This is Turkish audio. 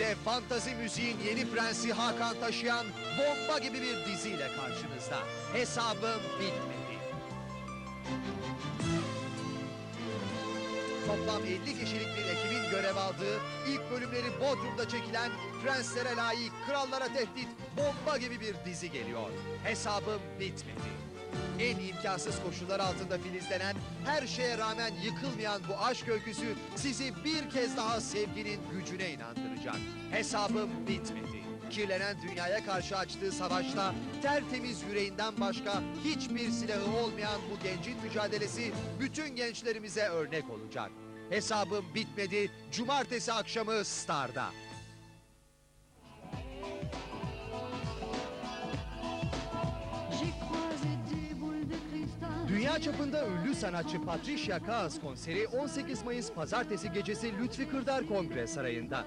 İşte fantazi müziğin yeni prensi Hakan taşıyan bomba gibi bir diziyle karşınızda. Hesabım bitmedi. Toplam 50 kişilik bir ekibin görev aldığı, ilk bölümleri Bodrum'da çekilen Prenslere layık, krallara tehdit, bomba gibi bir dizi geliyor. Hesabım bitmedi. En imkansız koşullar altında filizlenen, her şeye rağmen yıkılmayan bu aşk öyküsü sizi bir kez daha sevginin gücüne inandıracak. Hesabım bitmedi. Kirlenen dünyaya karşı açtığı savaşta tertemiz yüreğinden başka hiçbir silahı olmayan bu gencin mücadelesi bütün gençlerimize örnek olacak. Hesabım bitmedi. Cumartesi akşamı Star'da. Dünya çapında ünlü sanatçı Patricia Kaas konseri 18 Mayıs pazartesi gecesi Lütfi Kırdar Kongre Sarayı'nda.